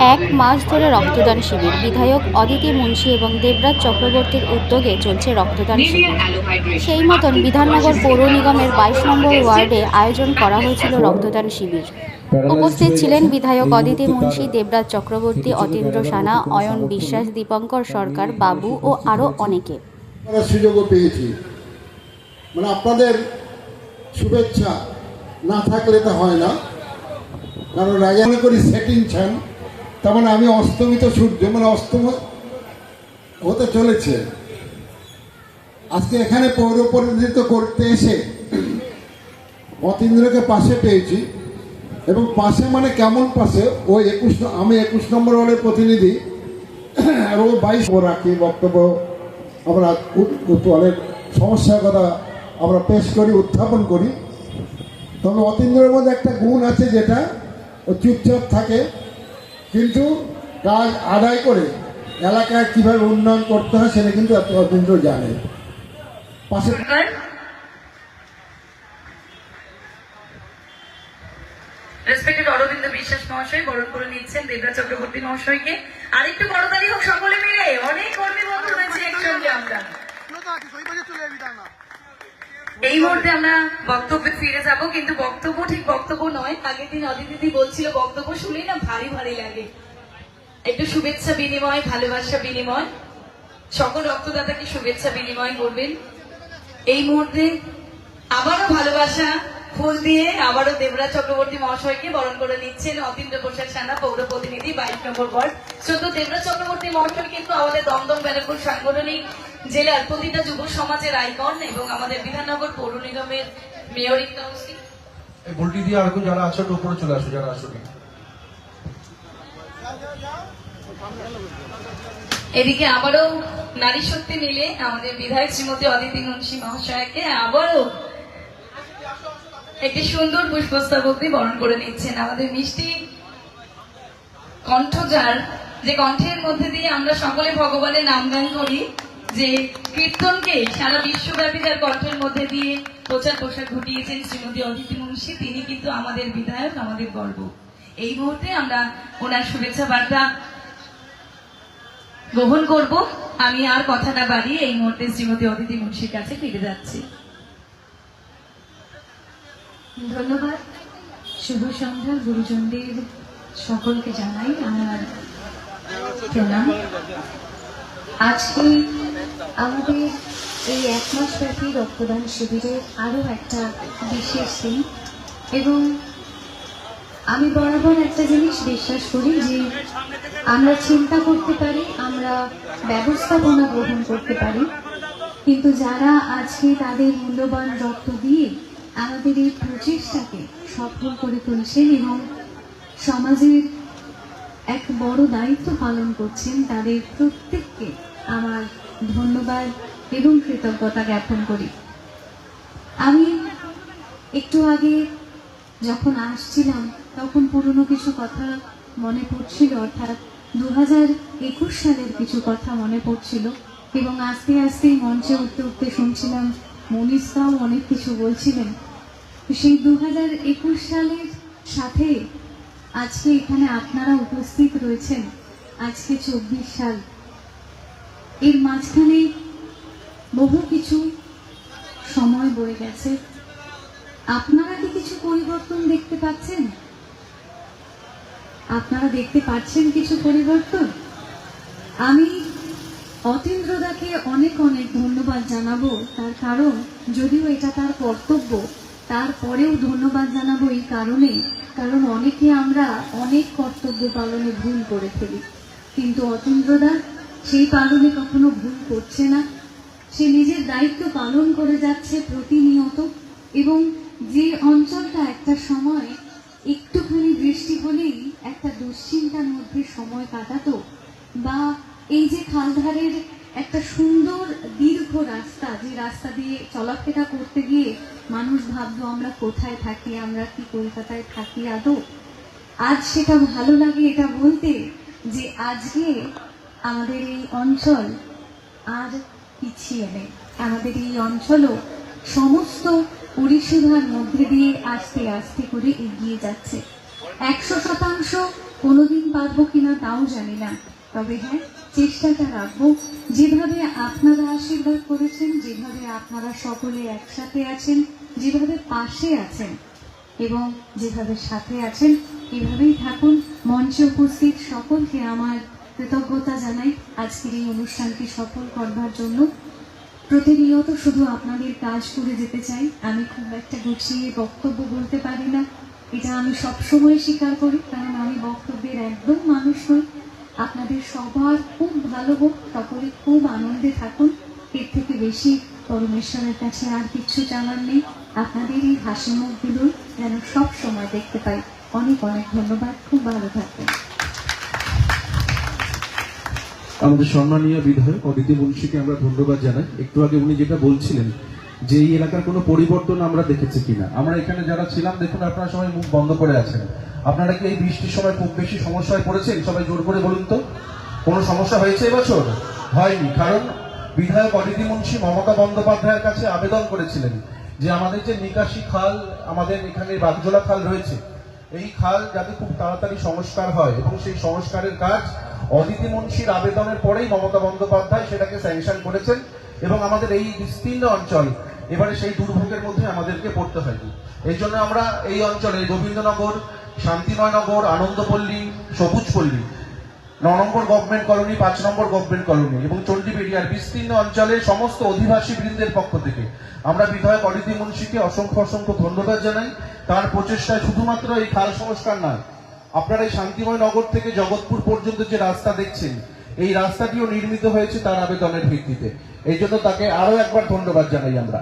এক মাস ধরে রক্তদান শিবির। বিধায়ক অদিতি মুন্সি এবং দেবরাজ চক্রবর্তীর উদ্যোগে চলছে রক্তদান শিবির। সেই মতন বিধাননগর পৌর নিগমের বাইশ নম্বর ওয়ার্ডে আয়োজন করা হয়েছিল রক্তদান শিবির। উপস্থিত ছিলেন বিধায়ক অদিতি মুন্সি দেবরাজ চক্রবর্তী অতীন্দ্র সানা অয়ন বিশ্বাস দীপঙ্কর সরকার বাবু ও আরও অনেকে। সুযোগও পেয়েছি। মানে আপনাদের শুভেচ্ছা না থাকলে তো হয় না। কারণ রাজা করি সেটিং ছান। তার মানে আমি অস্তমিত সূর্য মানে অস্তম হতে চলেছে। আজকে এখানে পৌর প্রতিনিধিত্ব করতে এসে অতীন্দ্রকে পাশে পেয়েছি। এবং পাশে মানে কেমন পাশে? ওই একুশ আমি একুশ নম্বর ওয়ার্ডের প্রতিনিধি। এবং বাইশ রাখি বক্তব্য আমরা অনেক সমস্যার কথা আমরা পেশ করি, উত্থাপন করি। তবে অতীন্দ্রের মধ্যে একটা গুণ আছে যেটা, ও চুপচাপ থাকে। কিন্তু কাজ আদায় করে এলাকায় কীভাবে উন্নয়ন করতে হয় সেটা কিন্তু অতীন্দ্র জানে। পাশে রেসপেক্টেড অরবিন্দ বিশ্বাস মহাশয় বরণ করে নিচ্ছেন দেবরাজ চক্রবর্তী মহাশয়কে। আরেকটু বড়দারি হোক সকলে মিলে অনেক কর্মী বন্ধু রয়েছে একসঙ্গে আমরা। এই মুহূর্তে আমরা বক্তব্যে ফিরে যাব, কিন্তু বক্তব্য ঠিক বক্তব্য নয়। আগের দিন অদিতি বলছিল, বক্তব্য শুনেই না ভারী ভারী লাগে। একটু শুভেচ্ছা বিনিময়, ভালোবাসা বিনিময়। সকল রক্তদাতাকে শুভেচ্ছা বিনিময় করবেন? এই মুহূর্তে আবারও ভালোবাসা ফুল দিয়ে আবারও দেবরাজ চক্রবর্তী মহাশয়কে বরণ করে নিচ্ছেন অতীন্দ্র প্রসাদ সানা পৌর প্রতিনিধি, বাইশ নম্বর ওয়ার্ড। শুধু দেবরাজ চক্রবর্তী মহাশয় কিন্তু আমাদের দমদম ব্যারাকপুর সাংগঠনিক জেলার প্রতিটা যুব সমাজের আইকন এবং আমাদের বিধাননগর পৌর নিগমের মেয়র কাউন্সিল দিয়ে আর যারা আছো উপরে চলে আসো যারা আসো এদিকে আবারও নারী শক্তি মিলে আমাদের বিধায়ক শ্রীমতী অদিতি মুন্সী মহাশয়কে আবারও একটি সুন্দর পুষ্পস্তবক দিয়ে বরণ করে নিচ্ছেন আমাদের মিষ্টি কণ্ঠ যার যে কণ্ঠের মধ্যে দিয়ে আমরা সকলে ভগবানের নামগান করি যে কীর্তনকে সারা বিশ্বব্যাপী তার কণ্ঠের মধ্যে দিয়ে প্রচার প্রসার ঘটিয়েছেন শ্রীমতী অদিতি মুন্সী, তিনি কিন্তু আমাদের বিধায়ক, আমাদের গর্ব। এই মুহূর্তে আমরা ওনার শুভেচ্ছা বার্তা গ্রহণ করব। আমি আর কথা না বাড়িয়ে এই মুহূর্তে শ্রীমতী অদিতি মুন্সির কাছে ফিরে যাচ্ছি। ধন্যবাদ। শুভ সন্ধ্যা, গুরুজনদের সকলকে জানাই আমার প্রণাম। আজকে আমাদের এই এক মাস ব্যাপী রক্তদান শিবিরের আরও একটা বিশেষ দিন। এবং আমি বরাবর একটা জিনিস বিশ্বাস করি যে আমরা চিন্তা করতে পারি, আমরা ব্যবস্থাপনা গ্রহণ করতে পারি। কিন্তু যারা আজকে তাদের মূল্যবান রক্ত দিয়ে আমাদের এই প্রচেষ্টাকে সফল করে তুলছেন এবং সমাজের এক বড় দায়িত্ব পালন করছেন তাদের প্রত্যেককে। আমার ধন্যবাদ এবং কৃতজ্ঞতা জ্ঞাপন করি। আমি একটু আগে যখন আসছিলাম, তখন পুরনো কিছু কথা মনে পড়ছিল, অর্থাৎ দু একুশ সালের কিছু কথা মনে পড়ছিল এবং আস্তে আস্তে মঞ্চে উঠতে উঠতে শুনছিলাম মনীষরাও অনেক কিছু বলছিলেন। সেই দু একুশ সালের সাথে আজকে এখানে আপনারা উপস্থিত রয়েছেন। আজকে চব্বিশ সাল। এর মাঝখানে বহু কিছু সময় বয়ে গেছে। আপনারা কি কিছু পরিবর্তন দেখতে পাচ্ছেন? আপনারা দেখতে পাচ্ছেন কিছু পরিবর্তন? আমি অতীন্দ্রদাকে অনেক অনেক ধন্যবাদ জানাব। তার কারণ, যদিও এটা তার কর্তব্য, তারপরেও ধন্যবাদ জানাব এই কারণে। কারণ অনেকে আমরা অনেক কর্তব্য পালনে ভুল করে ফেলি। কিন্তু অতীন্দ্রদা, সেই পালনে কখনো ভুল করছে না। সে নিজের দায়িত্ব পালন করে যাচ্ছে প্রতিনিয়ত এবং যে অঞ্চলটা একটা সময় একটুখানি বৃষ্টি হলেই একটা দুশ্চিন্তার মধ্যে সময় কাটাতো বা এই যে খালধারের একটা সুন্দর দীর্ঘ রাস্তা, যে রাস্তা দিয়ে চলাফেরা করতে গিয়ে মানুষ ভাবতো আমরা কোথায় থাকি? আমরা কি কলকাতায় থাকি আদৌ? আজ সেটা ভালো লাগে এটা বলতে যে আজকে আমাদের এই অঞ্চল আর পিছিয়ে নেই। আমাদের এই অঞ্চলও সমস্ত পরিষেবার মধ্যে দিয়ে আস্তে আস্তে করে এগিয়ে যাচ্ছে। একশো শতাংশ কোনোদিন পারব কিনা তাও জানি না। তবে হ্যাঁ চেষ্টাটা রাখব। যেভাবে আপনারা আশীর্বাদ করেছেন, যেভাবে আপনারা সকলে একসাথে আছেন, যেভাবে পাশে আছেন এবং যেভাবে সাথে আছেন, এভাবেই থাকুন। মঞ্চে উপস্থিত সকলকে আমার কৃতজ্ঞতা জানাই আজকের এই অনুষ্ঠানকে সফল করবার জন্য। প্রতিনিয়ত শুধু আপনাদের কাজ করে যেতে চাই। আমি খুব একটা গুছিয়ে বক্তব্য বলতে পারি না। এটা আমি সবসময় স্বীকার করি, কারণ আমি বক্তব্যের একদম মানুষ নই। আপনাদের সবার খুব ভালো হোক সকলে খুব আনন্দে থাকুন। এর থেকে বেশি পরমেশ্বরের কাছে আর কিছু জানার নেই। আপনাদের এই হাসি মুখগুলো যেন সব সময় দেখতে পাই। অনেক অনেক ধন্যবাদ। খুব ভালো থাকবেন। আমাদের সম্মানীয় বিধায়ক অদিতি মুন্সিকে আমরা ধন্যবাদ জানাই। একটু আগে উনি যেটা বলছিলেন যে এই এলাকার কোনো পরিবর্তন আমরা দেখেছি কিনা। আমরা এখানে যারা ছিলাম, দেখুন আপনারা সবাই মুখ বন্ধ করে আছেন। আপনারা কি এই বৃষ্টির সময় খুব বেশি সমস্যায় পড়েছেন? সবাই জোর করে বলুন তো। কোনো সমস্যা হয়েছে এবছর? হয়নি, কারণ বিধায়ক অদিতি মুন্সি মমতা বন্দ্যোপাধ্যায়ের কাছে আবেদন করেছিলেন যে আমাদের যে নিকাশি খাল, আমাদের এখানে বাগজোলা খাল রয়েছে, এই খাল যাতে খুব তাড়াতাড়ি সংস্কার হয় এবং সেই সংস্কারের কাজ অদিতি মুন্সির আবেদনের পরেই মমতা বন্দ্যোপাধ্যায় সেটাকে স্যাংশন করেছেন এবং আমাদের এই বিস্তীর্ণ অঞ্চল, এবারে সেই দুর্ভোগের মধ্যে আমাদেরকে পড়তে হয়নি। এই জন্য আমরা এই অঞ্চলে রবীন্দ্রনগর শান্তিময়নগর আনন্দপল্লী, সবুজপল্লী। ন নম্বর গভর্নমেন্ট কলোনি পাঁচ নম্বর গভর্নমেন্ট কলোনি এবং চণ্ডীবেড়িয়ার বিস্তীর্ণ অঞ্চলের সমস্ত অধিবাসী বৃন্দের পক্ষ থেকে। আমরা বিধায়ক অদিতি মুন্সিকে অসংখ্য অসংখ্য ধন্যবাদ জানাই। তার প্রচেষ্টায় শুধুমাত্র এই খাল সংস্কার নয়, আপনারা এই শান্তিময় নগর থেকে জগৎপুর পর্যন্ত যে রাস্তা দেখছেন, এই রাস্তাটিও নির্মিত হয়েছে তার আবেদনের ভিত্তিতে। এই জন্য তাকে আরও একবার ধন্যবাদ জানাই আমরা।